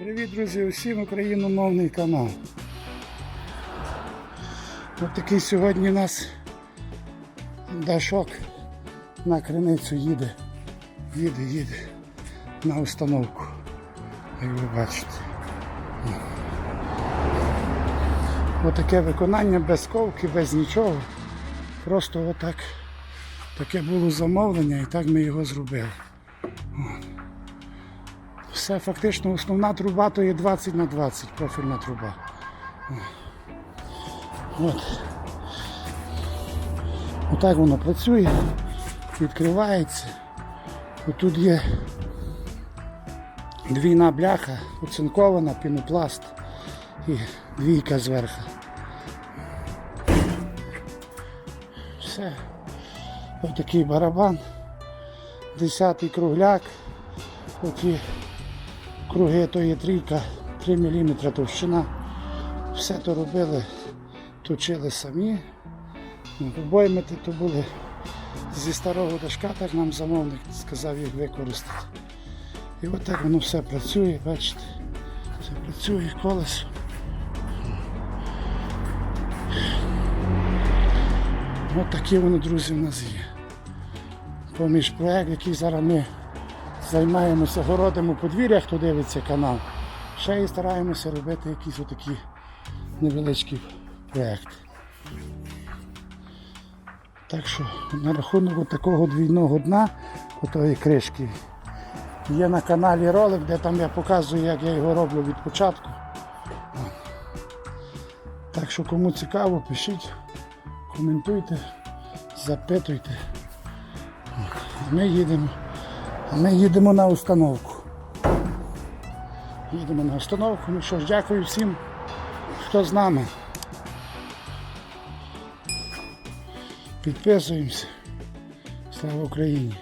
Привіт, друзі, усім україномовний канал. Ось такий сьогодні у нас дашок на криницю їде. Їде, їде на установку. Як ви бачите. Ось таке виконання без ковки, без нічого. Просто отак. Таке було замовлення і так ми його зробили. Все фактично основна труба то є 20 на 20 профільна труба. От. Отак воно працює, відкривається. Тут є двійна бляха, оцинкована, пінопласт і двійка зверху. Все. Ось такий барабан, десятий кругляк, оті круги то є трійка, 3 мм товщина. Все то робили, точили самі. Ну, Обойми то були зі старого дашка, так нам замовник сказав їх використати. І от так воно все працює, бачите, все працює колесо. От такі вони, друзі, в нас є. Поміж проект, який зараз ми займаємося городом у подвір'ях, хто дивиться канал. Ще і стараємося робити якісь отакі невеличкі проекти. Так що на рахунок такого двійного дна, отої кришки, є на каналі ролик, де там я показую, як я його роблю від початку. Так що кому цікаво, пишіть, коментуйте, запитуйте. Ми їдемо. Ми їдемо на установку. Їдемо на установку. Ну що ж, дякую всім, хто з нами. Підписуємося. Слава Україні!